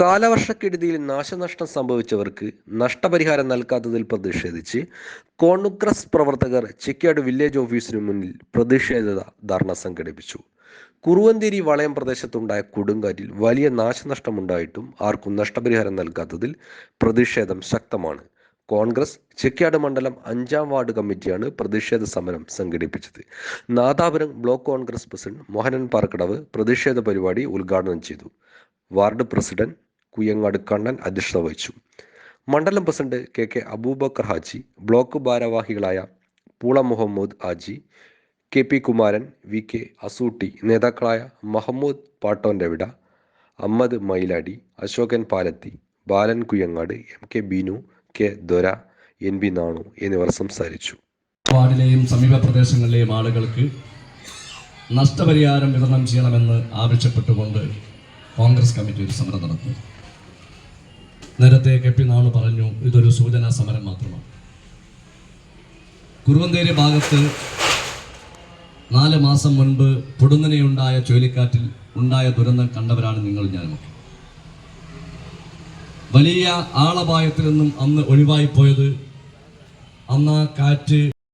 കാലവർഷക്കെടുതിയിൽ നാശനഷ്ടം സംഭവിച്ചവർക്ക് നഷ്ടപരിഹാരം നൽകാത്തതിൽ പ്രതിഷേധിച്ച് കോൺഗ്രസ് പ്രവർത്തകർ ചെക്കാട് വില്ലേജ് ഓഫീസിനു മുന്നിൽ പ്രതിഷേധ ധർണ സംഘടിപ്പിച്ചു. കുറുവന്തേരി വളയം പ്രദേശത്തുണ്ടായ കൊടുങ്കാറ്റിൽ വലിയ നാശനഷ്ടമുണ്ടായിട്ടും ആർക്കും നഷ്ടപരിഹാരം നൽകാത്തതിൽ പ്രതിഷേധം ശക്തമാണ്. കോൺഗ്രസ് ചെക്കാട് മണ്ഡലം അഞ്ചാം വാർഡ് കമ്മിറ്റിയാണ് പ്രതിഷേധ സമരം സംഘടിപ്പിച്ചത്. Nadapuram block Congress president Mohanan Parkadavu പ്രതിഷേധ പരിപാടി ഉദ്ഘാടനം ചെയ്തു. വാർഡ് പ്രസിഡന്റ് കുയ്യങ്ങാട് കണ്ണൻ അധ്യക്ഷത വഹിച്ചു മണ്ഡലം president K K Aboobacker Haji block ഭാരവാഹികളായ Poola Muhammed Haji K P Kumaran V K Asootty നേതാക്കളായ മഹമ്മൂദ് പാട്ടോന്റെ വിട Ahammed Mailadi Ashokan Palathi Balan Kuyyangad M K Beenu K Dora N B Nanu എന്നിവർ സംസാരിച്ചു. വാർഡിലെയും സമീപ പ്രദേശങ്ങളിലെയും ആളുകൾക്ക് നഷ്ടപരിഹാരം വിതരണം ചെയ്യണമെന്ന് ആവശ്യപ്പെട്ടുകൊണ്ട് കോൺഗ്രസ് കമ്മിറ്റി ഒരു സമരം നടത്തി നേരത്തെ കെ പി നാണു പറഞ്ഞു ഇതൊരു സൂചനാ സമരം മാത്രമാണ്. കുറുവന്തേരി ഭാഗത്ത് നാല് മാസം മുൻപ് പൊടുന്നനെയുണ്ടായ ചുഴലിക്കാറ്റിൽ ഉണ്ടായ ദുരന്തം കണ്ടവരാണ് നിങ്ങൾ ഞാനുമൊക്കെ. വലിയ ആളപായത്തിൽ നിന്നും അന്ന് ഒഴിവായി പോയത് അന്ന് കാറ്റ്